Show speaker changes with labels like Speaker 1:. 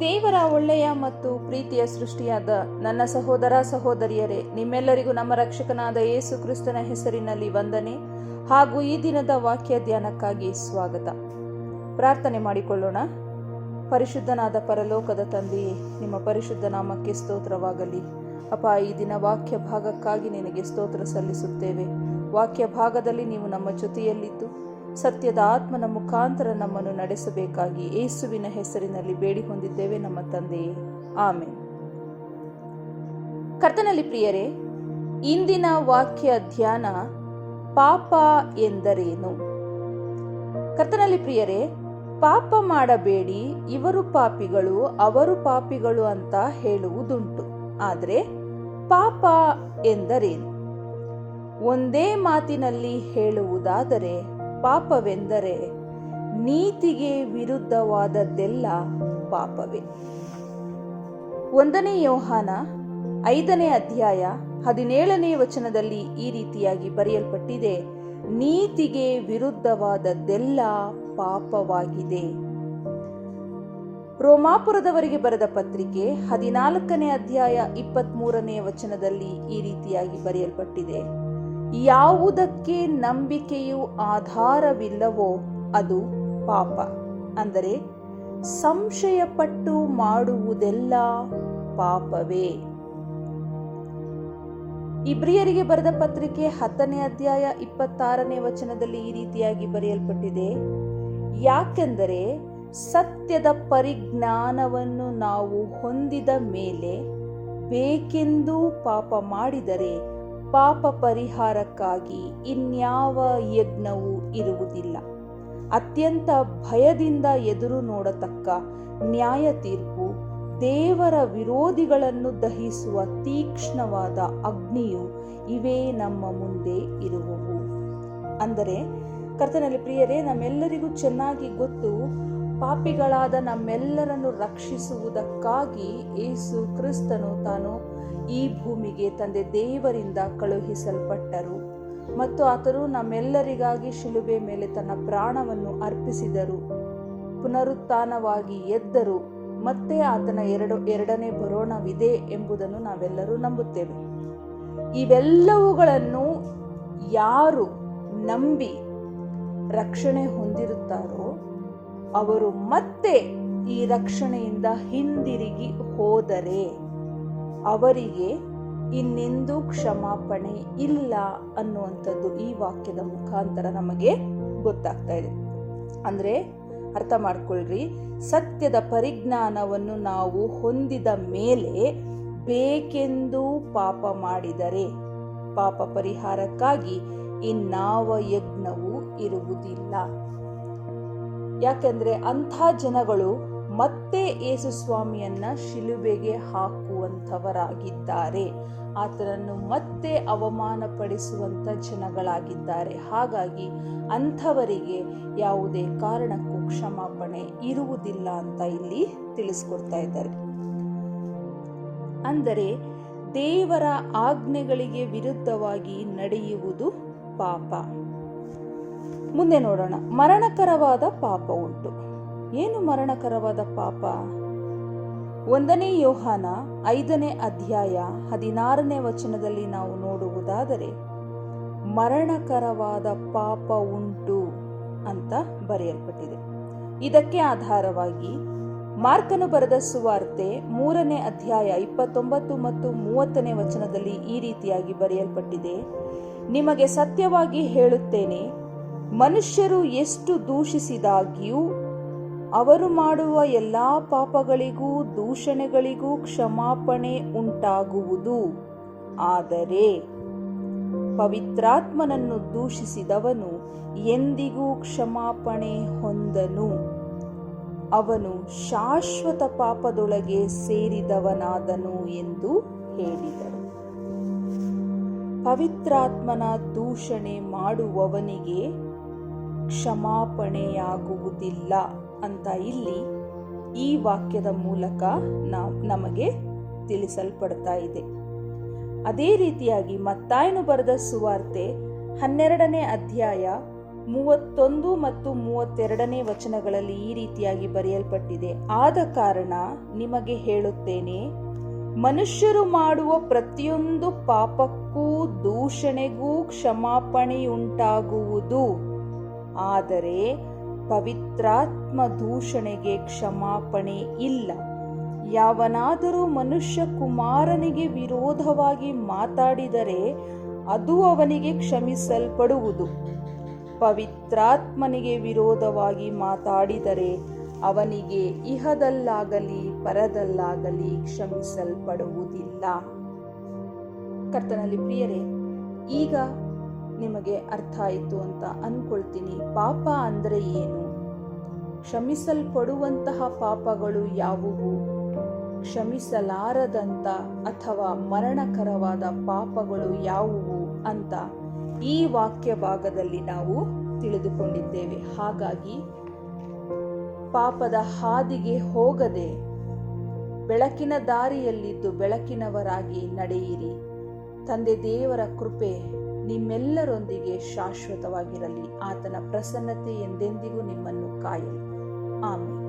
Speaker 1: ದೇವರ ಒಳ್ಳೆಯ ಮತ್ತು ಪ್ರೀತಿಯ ಸೃಷ್ಟಿಯಾದ ನನ್ನ ಸಹೋದರ ಸಹೋದರಿಯರೇ, ನಿಮ್ಮೆಲ್ಲರಿಗೂ ನಮ್ಮ ರಕ್ಷಕನಾದ ಯೇಸು ಕ್ರಿಸ್ತನ ಹೆಸರಿನಲ್ಲಿ ವಂದನೆ ಹಾಗೂ ಈ ದಿನದ ವಾಕ್ಯ ಧ್ಯಾನಕ್ಕಾಗಿ ಸ್ವಾಗತ. ಪ್ರಾರ್ಥನೆ ಮಾಡಿಕೊಳ್ಳೋಣ. ಪರಿಶುದ್ಧನಾದ ಪರಲೋಕದ ತಂದೆಯೇ, ನಿಮ್ಮ ಪರಿಶುದ್ಧ ನಾಮಕ್ಕೆ ಸ್ತೋತ್ರವಾಗಲಿ. ಅಪ್ಪ ಈ ದಿನ ವಾಕ್ಯ ಭಾಗಕ್ಕಾಗಿ ನಿನಗೆ ಸ್ತೋತ್ರ ಸಲ್ಲಿಸುತ್ತೇವೆ. ವಾಕ್ಯ ಭಾಗದಲ್ಲಿ ನೀವು ನಮ್ಮ ಜೊತೆಯಲ್ಲಿದ್ದು ಸತ್ಯದ ಆತ್ಮನ ಮುಖಾಂತರ ನಮ್ಮನ್ನು ನಡೆಸಬೇಕಾಗಿ ಯೇಸುವಿನ ಹೆಸರಿನಲ್ಲಿ ಬೇಡಿ ಹೊಂದಿದ್ದೇವೆ ನಮ್ಮ ತಂದೆಯೇ ಆಮೆ ಕರ್ತನಲ್ಲಿ ಪ್ರಿಯರೇ, ಇಂದಿನ ವಾಕ್ಯ ಧ್ಯಾನ ಪಾಪ ಎಂದರೇನು? ಕರ್ತನಲ್ಲಿ ಪ್ರಿಯರೇ, ಪಾಪ ಮಾಡಬೇಡಿ, ಇವರು ಪಾಪಿಗಳು, ಅವರು ಪಾಪಿಗಳು ಅಂತ ಹೇಳುವುದುಂಟು. ಆದರೆ ಪಾಪ ಎಂದರೇನು? ಒಂದೇ ಮಾತಿನಲ್ಲಿ ಹೇಳುವುದಾದರೆ ಪಾಪವೆಂದರೆ ನೀತಿಗೆ ವಿರುದ್ಧವಾದದ್ದೆಲ್ಲ ಪಾಪವೇ. ಒಂದನೇ ಯೋಹಾನ ಐದನೇ ಅಧ್ಯಾಯ ಹದಿನೇಳನೇ ವಚನದಲ್ಲಿ ಈ ರೀತಿಯಾಗಿ ಬರೆಯಲ್ಪಟ್ಟಿದೆ, ನೀತಿಗೆ ವಿರುದ್ಧವಾದದ್ದೆಲ್ಲ ಪಾಪವಾಗಿದೆ. ರೋಮಾಪುರದವರಿಗೆ ಬರೆದ ಪತ್ರಿಕೆ ಹದಿನಾಲ್ಕನೇ ಅಧ್ಯಾಯ ಇಪ್ಪತ್ಮೂರನೇ ವಚನದಲ್ಲಿ ಈ ರೀತಿಯಾಗಿ ಬರೆಯಲ್ಪಟ್ಟಿದೆ ಯಾವುದಕ್ಕೆ ನಂಬಿಕೆಯು ಆಧಾರವಿಲ್ಲವೋ ಅದು ಪಾಪ. ಅಂದರೆ ಸಂಶಯಪಟ್ಟು ಮಾಡುವುದೆಲ್ಲ ಪಾಪವೇ. ಇಬ್ರಿಯರಿಗೆ ಬರೆದ ಪತ್ರಿಕೆ ಹತ್ತನೇ ಅಧ್ಯಾಯ ಇಪ್ಪತ್ತಾರನೇ ವಚನದಲ್ಲಿ ಈ ರೀತಿಯಾಗಿ ಬರೆಯಲ್ಪಟ್ಟಿದೆ. ಯಾಕೆಂದರೆ ಸತ್ಯದ ಪರಿಜ್ಞಾನವನ್ನು ನಾವು ಹೊಂದಿದ ಮೇಲೆ ಬೇಕೆಂದು ಪಾಪ ಮಾಡಿದರೆ ಪಾಪ ಪರಿಹಾರಕ್ಕಾಗಿ ಇನ್ಯಾವ ಯಜ್ಞವೂ ಇರುವುದಿಲ್ಲ. ಅತ್ಯಂತ ಭಯದಿಂದ ಎದುರು ನೋಡತಕ್ಕ ನ್ಯಾಯ ತೀರ್ಪು ದೇವರ ವಿರೋಧಿಗಳನ್ನು ದಹಿಸುವ ತೀಕ್ಷ್ಣವಾದ ಅಗ್ನಿಯು ಇವೇ ನಮ್ಮ ಮುಂದೆ ಇರುವವು. ಅಂದರೆ ಕರ್ತನಲ್ಲಿ ಪ್ರಿಯರೇ, ನಮ್ಮೆಲ್ಲರಿಗೂ ಚೆನ್ನಾಗಿ ಗೊತ್ತು ಪಾಪಿಗಳಾದ ನಮ್ಮೆಲ್ಲರನ್ನು ರಕ್ಷಿಸುವುದಕ್ಕಾಗಿ ಏಸು ಕ್ರಿಸ್ತನು ತಾನು ಈ ಭೂಮಿಗೆ ತಂದೆ ದೇವರಿಂದ ಕಳುಹಿಸಲ್ಪಟ್ಟರು. ಮತ್ತು ಆತನು ನಮ್ಮೆಲ್ಲರಿಗಾಗಿ ಶಿಲುಬೆ ಮೇಲೆ ತನ್ನ ಪ್ರಾಣವನ್ನು ಅರ್ಪಿಸಿದರು. ಪುನರುತ್ಥಾನವಾಗಿ ಎದ್ದರು. ಮತ್ತೆ ಆತನ ಎರಡು, ಎರಡನೇ ಬರೋಣವಿದೆ ಎಂಬುದನ್ನು ನಾವೆಲ್ಲರೂ ನಂಬುತ್ತೇವೆ. ಇವೆಲ್ಲವುಗಳನ್ನು ಯಾರು ನಂಬಿ ರಕ್ಷಣೆ ಹೊಂದಿರುತ್ತಾರೋ ಅವರು ಮತ್ತೆ ಈ ರಕ್ಷಣೆಯಿಂದ ಹಿಂದಿರುಗಿ ಹೋದರೆ ಅವರಿಗೆ ಇನ್ನೆಂದೂ ಕ್ಷಮಾಪಣೆ ಇಲ್ಲ ಅನ್ನುವಂಥದ್ದು ಈ ವಾಕ್ಯದ ಮುಖಾಂತರ ನಮಗೆ ಗೊತ್ತಾಗ್ತಾ ಇದೆ. ಅಂದ್ರೆ ಅರ್ಥ ಮಾಡ್ಕೊಳ್ರಿ, ಸತ್ಯದ ಪರಿಜ್ಞಾನವನ್ನು ನಾವು ಹೊಂದಿದ ಮೇಲೆ ಬೇಕೆಂದು ಪಾಪ ಮಾಡಿದರೆ ಪಾಪ ಪರಿಹಾರಕ್ಕಾಗಿ ಇನ್ನಾವ ಯಜ್ಞವೂ ಇರುವುದಿಲ್ಲ. ಯಾಕೆಂದ್ರೆ ಅಂಥ ಜನಗಳು ಮತ್ತೆ ಯೇಸು ಸ್ವಾಮಿಯನ್ನ ಶಿಲುಬೆಗೆ ಹಾಕುವಂಥವರಾಗಿದ್ದಾರೆ. ಆತನನ್ನು ಮತ್ತೆ ಅವಮಾನಪಡಿಸುವಂಥ ಜನಗಳಾಗಿದ್ದಾರೆ. ಹಾಗಾಗಿ ಅಂಥವರಿಗೆ ಯಾವುದೇ ಕಾರಣಕ್ಕೂ ಕ್ಷಮಾಪಣೆ ಇರುವುದಿಲ್ಲ ಅಂತ ಇಲ್ಲಿ ತಿಳಿಸ್ಕೊಡ್ತಾ ಇದ್ದಾರೆ. ಅಂದರೆ ದೇವರ ಆಜ್ಞೆಗಳಿಗೆ ವಿರುದ್ಧವಾಗಿ ನಡೆಯುವುದು ಪಾಪ. ಮುಂದೆ ನೋಡೋಣ. ಮರಣಕರವಾದ ಪಾಪ ಉಂಟು. ಏನು ಮರಣಕರವಾದ ಪಾಪ? ಒಂದನೇ ಯೋಹಾನ ಐದನೇ ಅಧ್ಯಾಯ ಹದಿನಾರನೇ ವಚನದಲ್ಲಿ ನಾವು ನೋಡುವುದಾದರೆ, ಮರಣಕರವಾದ ಪಾಪ ಉಂಟು ಅಂತ ಬರೆಯಲ್ಪಟ್ಟಿದೆ. ಇದಕ್ಕೆ ಆಧಾರವಾಗಿ ಮಾರ್ಕನು ಬರೆದ ಸುವಾರ್ತೆ ಮೂರನೇ ಅಧ್ಯಾಯ ಇಪ್ಪತ್ತೊಂಬತ್ತು ಮತ್ತು ಮೂವತ್ತನೇ ವಚನದಲ್ಲಿ ಈ ರೀತಿಯಾಗಿ ಬರೆಯಲ್ಪಟ್ಟಿದೆ. ನಿಮಗೆ ಸತ್ಯವಾಗಿ ಹೇಳುತ್ತೇನೆ ಮನುಷ್ಯರು ಎಷ್ಟು ದೂಷಿಸಿದಾಗ್ಯೂ ಅವರು ಮಾಡುವ ಎಲ್ಲ ಪಾಪಗಳಿಗೂ, ದೂಷಣೆಗಳಿಗೂ ಕ್ಷಮಾಪಣೆ ಉಂಟಾಗುವುದು. ಆದರೆ ಪವಿತ್ರಾತ್ಮನನ್ನು ದೂಷಿಸಿದವನು ಎಂದಿಗೂ ಕ್ಷಮಾಪಣೆ ಹೊಂದನು. ಅವನು ಶಾಶ್ವತ ಪಾಪದೊಳಗೆ ಸೇರಿದವನಾದನು ಎಂದು ಹೇಳಿದರು. ಪವಿತ್ರಾತ್ಮನ ದೂಷಣೆ ಮಾಡುವವನಿಗೆ ಕ್ಷಮಾಪಣೆಯಾಗುವುದಿಲ್ಲ ಅಂತ ಇಲ್ಲಿ ಈ ವಾಕ್ಯದ ಮೂಲಕ ನಮಗೆ ತಿಳಿಸಲ್ಪಡ್ತಾ ಇದೆ. ಅದೇ ರೀತಿಯಾಗಿ ಮತ್ತಾಯನು ಬರೆದ ಸುವಾರ್ತೆ ಹನ್ನೆರಡನೇ ಅಧ್ಯಾಯ ಮೂವತ್ತೊಂದು ಮತ್ತು ಮೂವತ್ತೆರಡನೇ ವಚನಗಳಲ್ಲಿ ಈ ರೀತಿಯಾಗಿ ಬರೆಯಲ್ಪಟ್ಟಿದೆ. ಆದ ಕಾರಣ ನಿಮಗೆ ಹೇಳುತ್ತೇನೆ, ಮನುಷ್ಯರು ಮಾಡುವ ಪ್ರತಿಯೊಂದು ಪಾಪಕ್ಕೂ ದೂಷಣೆಗೂ ಕ್ಷಮಾಪಣೆಯುಂಟಾಗುವುದು. ಆದರೆ ಪವಿತ್ರಾತ್ಮ ದೂಷಣೆಗೆ ಕ್ಷಮಾಪಣೆ ಇಲ್ಲ. ಯಾವನಾದರೂ ಮನುಷ್ಯ ಕುಮಾರನಿಗೆ ವಿರೋಧವಾಗಿ ಮಾತಾಡಿದರೆ ಅದು ಅವನಿಗೆ ಕ್ಷಮಿಸಲ್ಪಡುವುದು. ಪವಿತ್ರಾತ್ಮನಿಗೆ ವಿರೋಧವಾಗಿ ಮಾತಾಡಿದರೆ ಅವನಿಗೆ ಇಹದಲ್ಲಾಗಲಿ ಪರದಲ್ಲಾಗಲಿ ಕ್ಷಮಿಸಲ್ಪಡುವುದಿಲ್ಲ. ಕರ್ತನಲ್ಲಿ ಪ್ರಿಯರೇ, ಈಗ ನಿಮಗೆ ಅರ್ಥ ಆಯಿತು ಅಂತ ಅನ್ಕೊಳ್ತೀನಿ. ಪಾಪ ಅಂದರೆ ಏನು? ಕ್ಷಮಿಸಲ್ಪಡುವಂತಹ ಪಾಪಗಳು ಯಾವುವು? ಕ್ಷಮಿಸಲಾರದಂತ ಅಥವಾ ಮರಣಕರವಾದ ಪಾಪಗಳು ಯಾವುವು ಅಂತ ಈ ವಾಕ್ಯ ಭಾಗದಲ್ಲಿ ನಾವು ತಿಳಿದುಕೊಂಡಿದ್ದೇವೆ. ಹಾಗಾಗಿ ಪಾಪದ ಹಾದಿಗೆ ಹೋಗದೆ ಬೆಳಕಿನ ದಾರಿಯಲ್ಲಿದ್ದು ಬೆಳಕಿನವರಾಗಿ ನಡೆಯಿರಿ. ತಂದೆ ದೇವರ ಕೃಪೆ ನಿಮ್ಮೆಲ್ಲರೊಂದಿಗೆ ಶಾಶ್ವತವಾಗಿರಲಿ. ಆತನ ಪ್ರಸನ್ನತೆ ಎಂದೆಂದಿಗೂ ನಿಮ್ಮನ್ನು ಕಾಯಲಿ. ಆಮೇಲೆ